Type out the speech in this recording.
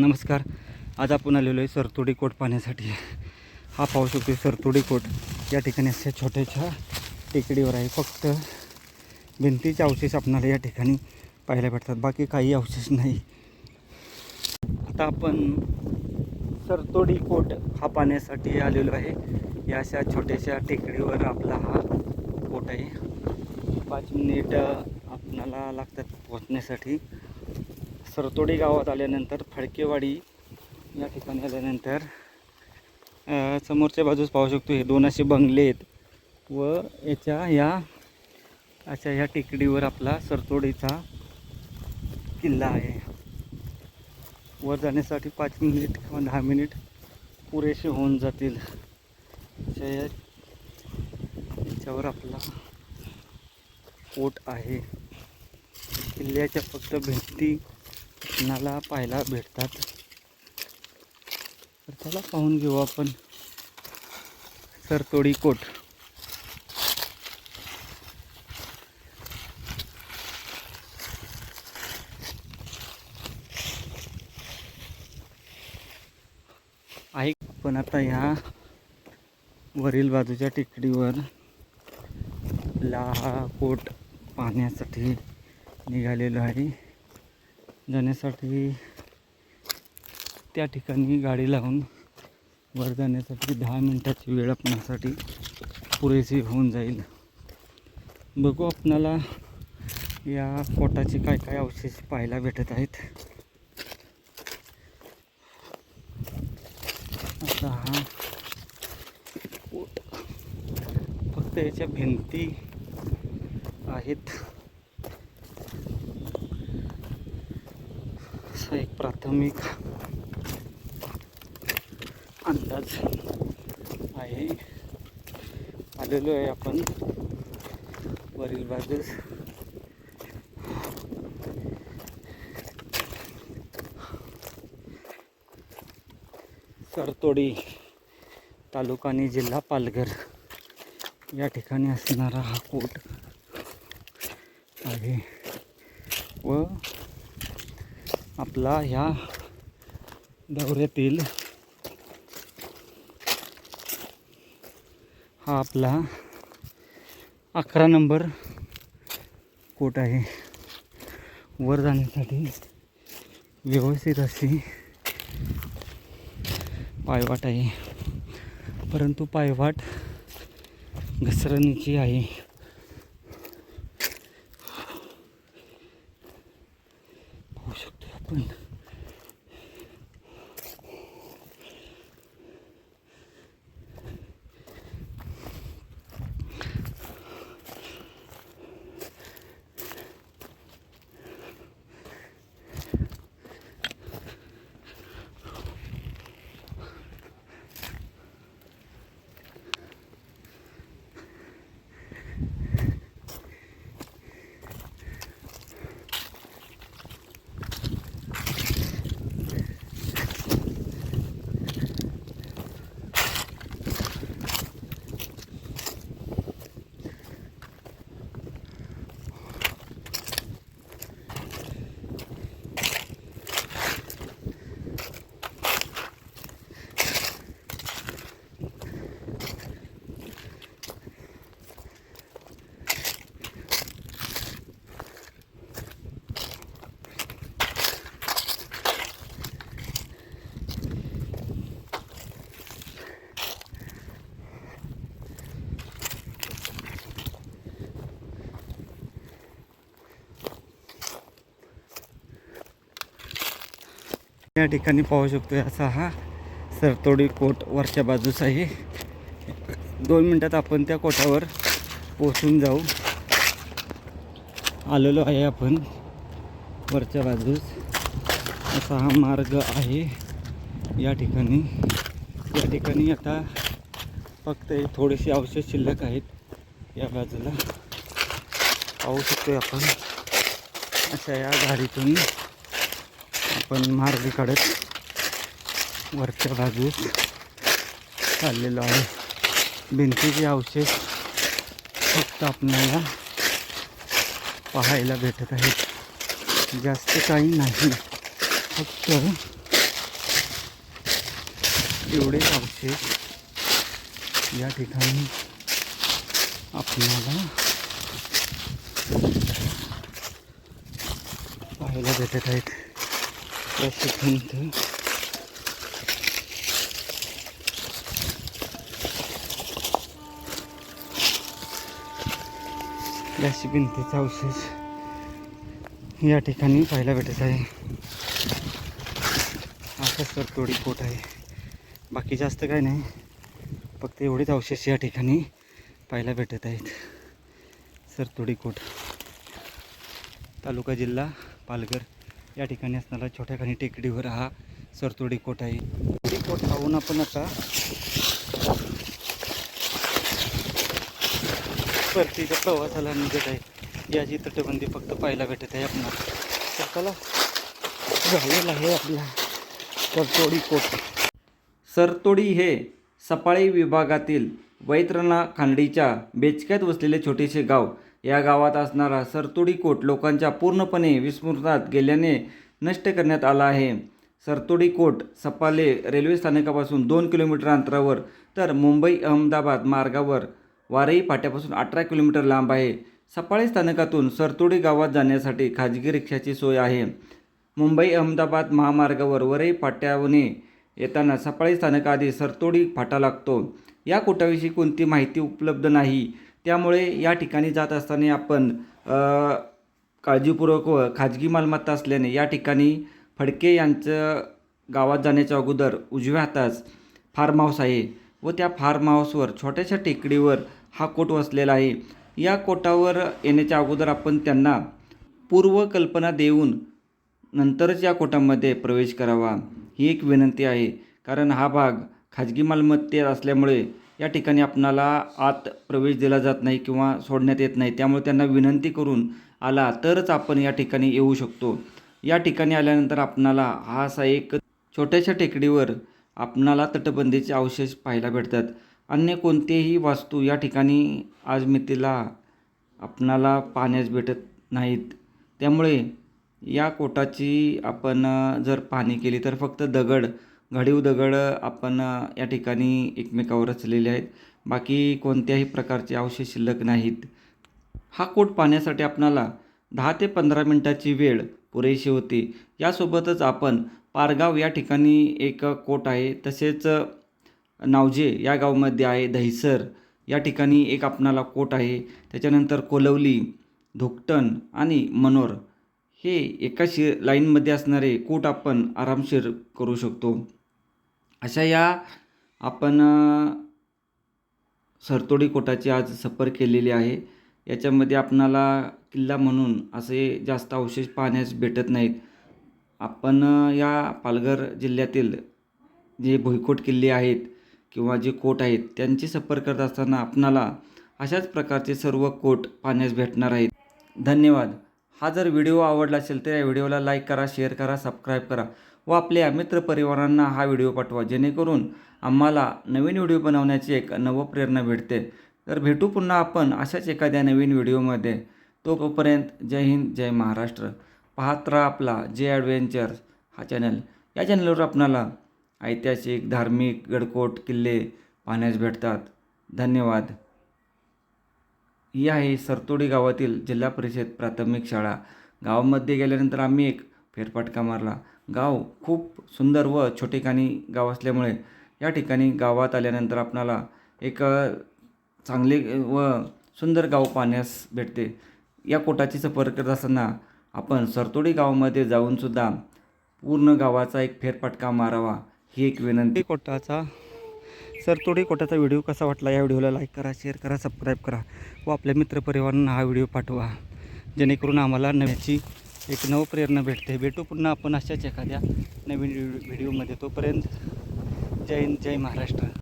नमस्कार. आज आपण आलेलो आहे सरतोडी कोट पाहण्यासाठी. हा पाहू शकतो सरतोडी कोट. या ठिकाणी अशा छोट्याशा टेकडीवर आहे. फक्त भिंतीचे अवशेष आपणाला या ठिकाणी पाहायला भेटतात. बाकी काही अवशेष नाही. आता आपण सरतोडी कोट हा पाहण्यासाठी आलेलो आहे. या अशा छोट्याशा टेकडीवर आपला हा कोट आहे. पाच मिनिट आपणाला लागतात पोहोचण्यासाठी. सरतोडी गावात आल्यानंतर फडकेवाडी या ठिकाणी आल्यानंतर समोरच्या बाजूस पाहू शकतो हे दोन असे बंगले आहेत. व याच्या या अशा ह्या टेकडीवर आपला सरतोडीचा किल्ला आहे. वर जाण्यासाठी पाच मिनिट किंवा दहा मिनिट पुरेसे होऊन जातील. अशा याच्यावर आपला कोट आहे. किल्ल्याच्या फक्त भिंती मला पाहायला भेटतात. तर त्याला पाहून घेऊ आपण. सरतोडी कोट आहे पण आता ह्या वरील बाजूच्या टेकडीवर ला कोट पाहण्यासाठी निघालेलो आहे. जाण्यासाठी त्या ठिकाणी गाडी लावून वर जाण्यासाठी दहा मिनटाची वेळ आपणासाठी पुरेशी होऊन जाईल. बघू आपणाला या पोटाचे काय काय अवशेष पाहायला भेटत आहेत. असा हा फक्त याच्या भिंती आहेत असा एक प्राथमिक अंदाज आहे. आलेलो आहे आपण वरील बाजूस. सरतोडी तालुका आणि जिल्हा पालघर या ठिकाणी असणारा हा कोट आहे व आपला ह्या दौऱ्यातील हा आपला अकरा नंबर कोट आहे. वर जाण्यासाठी व्यवस्थित अशी पायवाट आहे. परंतु पायवाट घसरणीची आहे. शकतो या ठिकाणी पाहू शकतो असा हा सरतोडी कोट वरच्या बाजूस आहे. दोन मिनटात आपण त्या कोटावर पोचून जाऊ. आलेलो आहे आपण वरच्या बाजूस. असा हा मार्ग आहे. या ठिकाणी या ठिकाणी आता फक्त हे थोडेसे अवशेष शिल्लक आहेत. या बाजूला पाहू शकतो आपण. अशा या गाडीतून आपण मार्ग काढत वरच्या बाजूस चाललेलो आहे. भिंतीचे अवशेष फक्त आपल्याला पाहायला भेटत आहेत. जास्त काही नाही. फक्त एवढे अवशेष या ठिकाणी आपल्याला पाहायला भेटत आहेत. भिंत अशी भिंतीचा अवशेष या ठिकाणी पाहायला भेटत आहे. असं सर थोडी कोट आहे. बाकी जास्त काय नाही. फक्त एवढेच अवशेष या ठिकाणी पाहायला भेटत आहेत. सरतोडी कोट तालुका जिल्हा पालघर. या ठिकाणी असणारा छोट्या खाणी टेकडीवर हा सरतोडी कोट आहे. कोट पाहून आपण आता परतीच्या प्रवासाला निघत आहे. याची तटबंदी फक्त पाहायला भेटत आहे आपणाला. तर झालेला आहे आपला सरतोडी कोट. सरतोडी हे सपाळी विभागातील वैतरणा खांडीच्या बेचक्यात वसलेले छोटेसे गाव. या गावात असणारा सरतोडी कोट लोकांच्या पूर्णपणे विस्मृतात गेल्याने नष्ट करण्यात आला आहे. सरतोडीकोट सपाले रेल्वे स्थानकापासून दोन किलोमीटर अंतरावर तर मुंबई अहमदाबाद मार्गावर वारई फाट्यापासून अठरा किलोमीटर लांब आहे. सपाळे स्थानकातून सरतोडी गावात जाण्यासाठी खाजगी रिक्षाची सोय आहे. मुंबई अहमदाबाद महामार्गावर वरई फाट्यावने येताना सपाळे स्थानकाआधी सरतोडी फाटा लागतो. या कोटाविषयी कोणती माहिती उपलब्ध नाही? त्यामुळे या ठिकाणी जात असताना आपण काळजीपूर्वक व खाजगी मालमत्ता असल्याने या ठिकाणी फडके यांचं गावात जाण्याच्या अगोदर उजव्या हातास फार्म हाऊस आहे व त्या फार्म हाऊसवर छोट्याशा टेकडीवर हा कोट वसलेला आहे. या कोटावर येण्याच्या अगोदर आपण त्यांना पूर्वकल्पना देऊन नंतरच या कोटामध्ये प्रवेश करावा ही एक विनंती आहे. कारण हा भाग खाजगी मालमत्तेत असल्यामुळे या ठिकाणी आपणाला आत प्रवेश दिला जात नाही किंवा सोडण्यात येत नाही त्यामुळे त्यांना विनंती करून आला तरच आपण या ठिकाणी येऊ शकतो. या ठिकाणी आल्यानंतर आपणाला हा असा एक छोट्याशा टेकडीवर आपणाला तटबंदीचे अवशेष पाहायला भेटतात. अन्य कोणतेही वास्तू या ठिकाणी आज मितीला आपणाला पाहण्यास भेटत नाहीत. त्यामुळे या कोटाची आपण जर पाहणी केली तर फक्त दगड घडीव दगड आपण या ठिकाणी एकमेकावर रचलेले आहेत. बाकी कोणत्याही प्रकारचे अवशेष शिल्लक नाहीत. हा कोट पाहण्यासाठी आपणाला दहा ते पंधरा मिनटाची वेळ पुरेशी होती. यासोबतच आपण पारगाव या ठिकाणी एक कोट आहे. तसेच नावजे या गावामध्ये आहे. दहिसर या ठिकाणी एक आपणाला कोट आहे. त्याच्यानंतर कोलवली धोकटण आणि मनोर हे एका शि लाईनमध्ये असणारे कोट आपण आरामशीर करू शकतो. अशा या आपण सरतोडी कोटाची आज सफर केलेली आहे. याच्यामध्ये आपणाला किल्ला म्हणून असे जास्त अवशेष पाहण्यास भेटत नाहीत. आपण या पालघर जिल्ह्यातील जे भुईकोट किल्ले आहेत किंवा जे कोट आहेत त्यांची सफर करत असताना आपणाला अशाच प्रकारचे सर्व कोट पाहण्यास भेटणार आहेत. धन्यवाद. हा जर व्हिडिओ आवडला असेल तर या व्हिडिओला लाईक करा शेअर करा सबस्क्राईब करा. व आपल्या मित्रपरिवारांना हा व्हिडिओ पाठवा जेणेकरून आम्हाला नवीन व्हिडिओ बनवण्याची एक नवप्रेरणा भेटते. तर भेटू पुन्हा आपण अशाच एखाद्या नवीन व्हिडिओमध्ये. तोपर्यंत जय हिंद जय महाराष्ट्र. पाहत राहा आपला जे ॲडव्हेंचर्स हा चॅनल. या चॅनलवर आपणाला ऐतिहासिक धार्मिक गडकोट किल्ले पाहण्यास भेटतात. धन्यवाद. ही आहे सरतोडी गावातील जिल्हा परिषद प्राथमिक शाळा. गावामध्ये गेल्यानंतर आम्ही एक फेरफटका मारला. गाव खूप सुंदर व छोटेखानी गाव असल्यामुळे या ठिकाणी गावात आल्यानंतर आपणाला एक चांगले व सुंदर गाव पाहण्यास भेटते. या कोटाची सफर करत असताना आपण सरतोडी गावामध्ये जाऊनसुद्धा पूर्ण गावाचा एक फेरफटका मारावा ही एक विनंती. कोटाचा सरतोडी कोटाचा व्हिडिओ कसा वाटला या व्हिडिओला लाईक करा शेअर करा सबस्क्राईब करा व आपल्या मित्रपरिवारांना हा व्हिडिओ पाठवा. जेणेकरून आम्हाला नव्याची एक नवप्रेरणा भेटते. भेटू पुन्हा आपण अशाच एखाद्या नवीन व्हिडिओमध्ये. तोपर्यंत जय हिंद जय महाराष्ट्र.